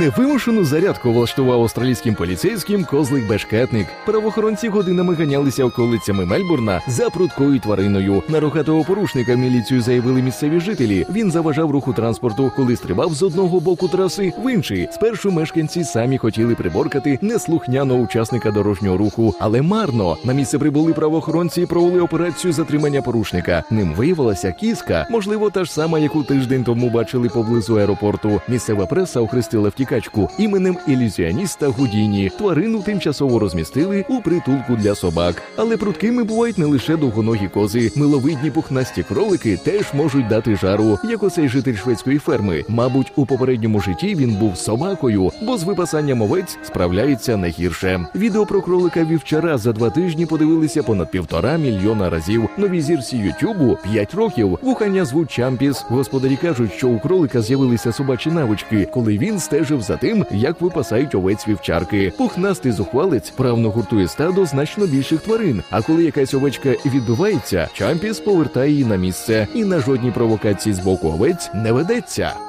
Невимушену зарядку влаштував австралійським поліцейським козлик бешкетник. Правоохоронці годинами ганялися околицями Мельбурна за прудкою твариною. На рогатого порушника міліцію заявили місцеві жителі. Він заважав руху транспорту, коли стрибав з одного боку траси в інший. Спершу мешканці самі хотіли приборкати неслухняного учасника дорожнього руху, але марно на місце прибули правоохоронці і провели операцію затримання порушника. Ним виявилася кіска, можливо, та ж сама, яку тиждень тому бачили поблизу аеропорту. Місцева преса охрестила втікачку іменем ілюзіоніста Гудіні. Тварину тимчасово розмістили у притулку для собак. Але прудкими бувають не лише довгоногі кози. Миловидні пухнасті кролики теж можуть дати жару, як оцей житель шведської ферми. Мабуть, у попередньому житті він був собакою, бо з випасанням овець справляється не гірше. Відео про кролика вівчара за два тижні подивилися понад півтора мільйона разів. Новій зірці Ютубу 5 років. Вухання звуть Чампіс. Господарі кажуть, що у кролика з'явилися собачі навички, коли він стежив за тим, як випасають овець вівчарки. Пухнастий зухвалець правно гуртує стадо значно більших тварин. А коли якась овечка відбивається, Чампіс повертає її на місце і на жодні провокації з боку овець не ведеться.